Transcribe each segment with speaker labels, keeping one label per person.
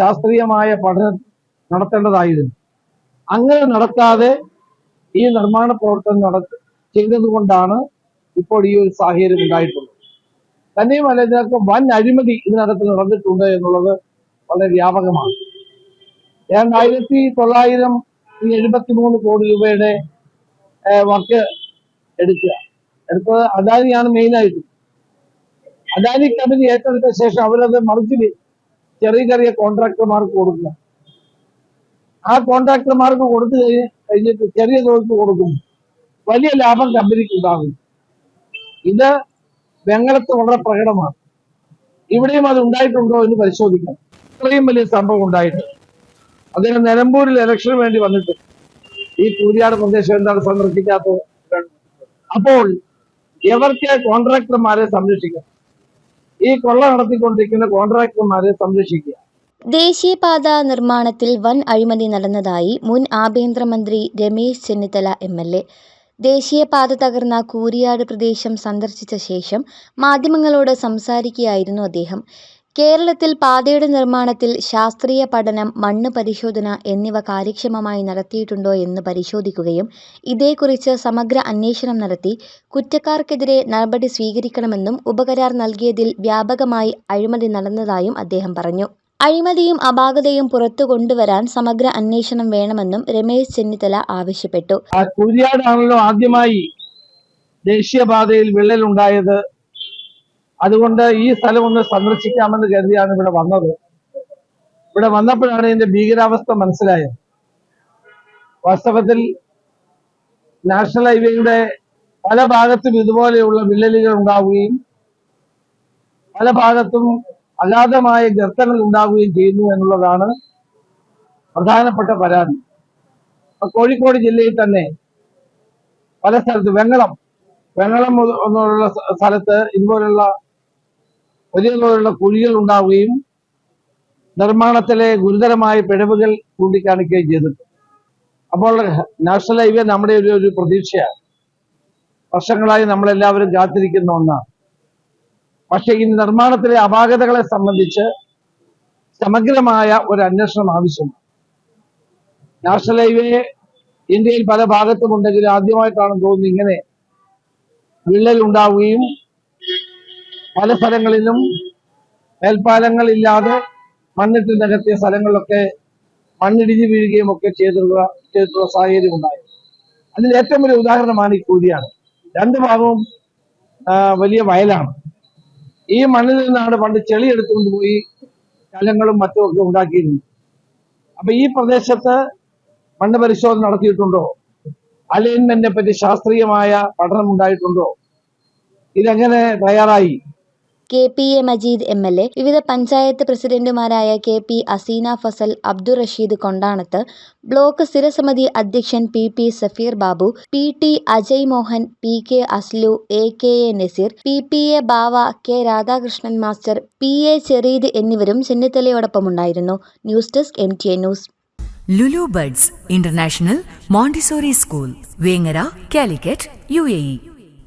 Speaker 1: ശാസ്ത്രീയമായ പഠനം നടത്തേണ്ടതായിരുന്നു അങ്ങനെ നടത്താതെ ഈ നിർമ്മാണ പ്രവർത്തനം നട ചെയ്തതുകൊണ്ടാണ് ഇപ്പോൾ ഈ ഒരു സാഹചര്യം ഉണ്ടായിട്ടുള്ളത് തന്നെയുമല്ല ഇതിനകത്ത് വൻ അഴിമതി ഇതിനകത്ത് നടന്നിട്ടുണ്ട് എന്നുള്ളത് വളരെ വ്യാപകമാണ് രണ്ടായിരത്തി തൊള്ളായിരം ഈ എഴുപത്തി മൂന്ന് കോടി രൂപയുടെ വർക്ക് എടുക്കുക എടുത്തത് അദാനിയാണ് മെയിനായിട്ട് അദാനി കമ്പനി ഏറ്റെടുത്ത ശേഷം അവരത് മറിച്ച് ചെറിയ ചെറിയ കോൺട്രാക്ടർമാർക്ക് കൊടുക്കുക ആ കോൺട്രാക്ടർമാർക്ക് കൊടുത്തു കഴിഞ്ഞ് കഴിഞ്ഞിട്ട് ചെറിയ തോതിൽ കൊടുക്കും വലിയ ലാഭം കമ്പനിക്ക് ഉണ്ടാകും ഇത് വെങ്ങളത്ത് വളരെ പ്രകടമാണ് ഇവിടെയും അത് ഉണ്ടായിട്ടുണ്ടോ എന്ന് പരിശോധിക്കാം ഇത്രയും വലിയ സംഭവം ഉണ്ടായിട്ട് അദ്ദേഹം നിലമ്പൂരിൽ ഇലക്ഷന് വേണ്ടി വന്നിട്ട് ഈ കൂരിയാട് പ്രദേശം എന്താണ് സന്ദർശിക്കാത്തത് അപ്പോൾ എവർക്ക് കോൺട്രാക്ടർമാരെ സംരക്ഷിക്കാം ഈ കൊള്ള നടത്തിക്കൊണ്ടിരിക്കുന്ന കോൺട്രാക്ടർമാരെ സംരക്ഷിക്കുക
Speaker 2: ദേശീയപാത നിർമ്മാണത്തിൽ വൻ അഴിമതി നടന്നതായി മുൻ ആഭ്യന്തരമന്ത്രി Ramesh Chennithala M L A ദേശീയപാത തകർന്ന കൂരിയാട് പ്രദേശം സന്ദർശിച്ച ശേഷം മാധ്യമങ്ങളോട് സംസാരിക്കുകയായിരുന്നു അദ്ദേഹം കേരളത്തിൽ പാതയുടെ നിർമ്മാണത്തിൽ ശാസ്ത്രീയ പഠനം മണ്ണ് പരിശോധന എന്നിവ കാര്യക്ഷമമായി നടത്തിയിട്ടുണ്ടോ എന്ന് പരിശോധിക്കുകയും ഇതേക്കുറിച്ച് സമഗ്ര അന്വേഷണം നടത്തി കുറ്റക്കാർക്കെതിരെ നടപടി സ്വീകരിക്കണമെന്നും ഉപകരാർ നൽകിയതിൽ വ്യാപകമായി അഴിമതി നടന്നതായും അദ്ദേഹം പറഞ്ഞു അഴിമതിയും അപാകതയും പുറത്തു കൊണ്ടുവരാൻ സമഗ്ര അന്വേഷണം വേണമെന്നും രമേശ് ചെന്നിത്തല ആവശ്യപ്പെട്ടു
Speaker 1: ആദ്യമായി ദേശീയപാതയിൽ വിള്ളലുണ്ടായത് അതുകൊണ്ട് ഈ സ്ഥലം ഒന്ന് സന്ദർശിക്കാമെന്ന് കരുതിയാണ് ഇവിടെ വന്നത് ഇവിടെ വന്നപ്പോഴാണ് ഇതിന്റെ ഭീകരാവസ്ഥ മനസ്സിലായത് വാസ്തവത്തിൽ നാഷണൽ ഹൈവേയുടെ പല ഭാഗത്തും ഇതുപോലെയുള്ള വിള്ളലുകൾ ഉണ്ടാവുകയും പല ഭാഗത്തും അഗാധമായ ഗർത്തങ്ങൾ ഉണ്ടാവുകയും ചെയ്യുന്നു എന്നുള്ളതാണ് പ്രധാനപ്പെട്ട പരാതി കോഴിക്കോട് ജില്ലയിൽ തന്നെ പല സ്ഥലത്ത് വെങ്ങളം വെങ്ങളം എന്നുള്ള സ്ഥലത്ത് ഇതുപോലുള്ള വലിയ തോതിലുള്ള കുഴികൾ ഉണ്ടാവുകയും നിർമ്മാണത്തിലെ ഗുരുതരമായ പിഴവുകൾ ചൂണ്ടിക്കാണിക്കുകയും ചെയ്തിട്ടുണ്ട് അപ്പോൾ നാഷണൽ ഹൈവേ നമ്മുടെ ഒരു ഒരു പ്രതീക്ഷയാണ് വർഷങ്ങളായി നമ്മളെല്ലാവരും കാത്തിരിക്കുന്ന ഒന്നാണ് പക്ഷേ ഈ നിർമ്മാണത്തിലെ അപാകതകളെ സംബന്ധിച്ച് സമഗ്രമായ ഒരു അന്വേഷണം ആവശ്യമാണ് നാഷണൽ ഹൈവേ ഇന്ത്യയിൽ പല ഭാഗത്തുമുണ്ടെങ്കിലും ആദ്യമായിട്ടാണ് തോന്നുന്നത് ഇങ്ങനെ വിള്ളൽ ഉണ്ടാവുകയും പല സ്ഥലങ്ങളിലും ഇല്ലാതെ മണ്ണിട്ട് നികത്തിയ സ്ഥലങ്ങളിലൊക്കെ മണ്ണിടിഞ്ഞു വീഴുകയും ഒക്കെ ചെയ്തിട്ടുള്ള ചെയ്തിട്ടുള്ള സാഹചര്യം ഉണ്ടായി അതിൽ ഏറ്റവും വലിയ ഉദാഹരണമാണ് ഈ കൂരിയാണ് രണ്ട് ഭാഗവും വലിയ വയലാണ് ഈ മണ്ണിൽ നിന്നാണ് പണ്ട് ചെളി എടുത്തുകൊണ്ട് പോയി കലങ്ങളും മറ്റും ഒക്കെ ഉണ്ടാക്കിയിരുന്നത് അപ്പൊ ഈ പ്രദേശത്ത് മണ്ണ് പരിശോധന നടത്തിയിട്ടുണ്ടോ അലൈൻമെന്റിനെ പറ്റി ശാസ്ത്രീയമായ പഠനം ഉണ്ടായിട്ടുണ്ടോ ഇതെങ്ങനെ തയ്യാറായി
Speaker 2: K P A Majeed M L A വിവിധ പഞ്ചായത്ത് പ്രസിഡന്റുമാരായ K P Aseena Fazal Abdul Rasheed Kondanath block സ്ഥിരസമിതി അധ്യക്ഷൻ P P Safeer Babu P T Ajay Mohan P K Aslu A K A Naseer P P A Bava K Radhakrishnan master P A Chereed എന്നിവരും ചെന്നിത്തലയോടൊപ്പമുണ്ടായിരുന്നു news desk M T A news
Speaker 3: Lulu buds international Montessori school Vengara Calicut U A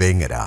Speaker 4: Vengara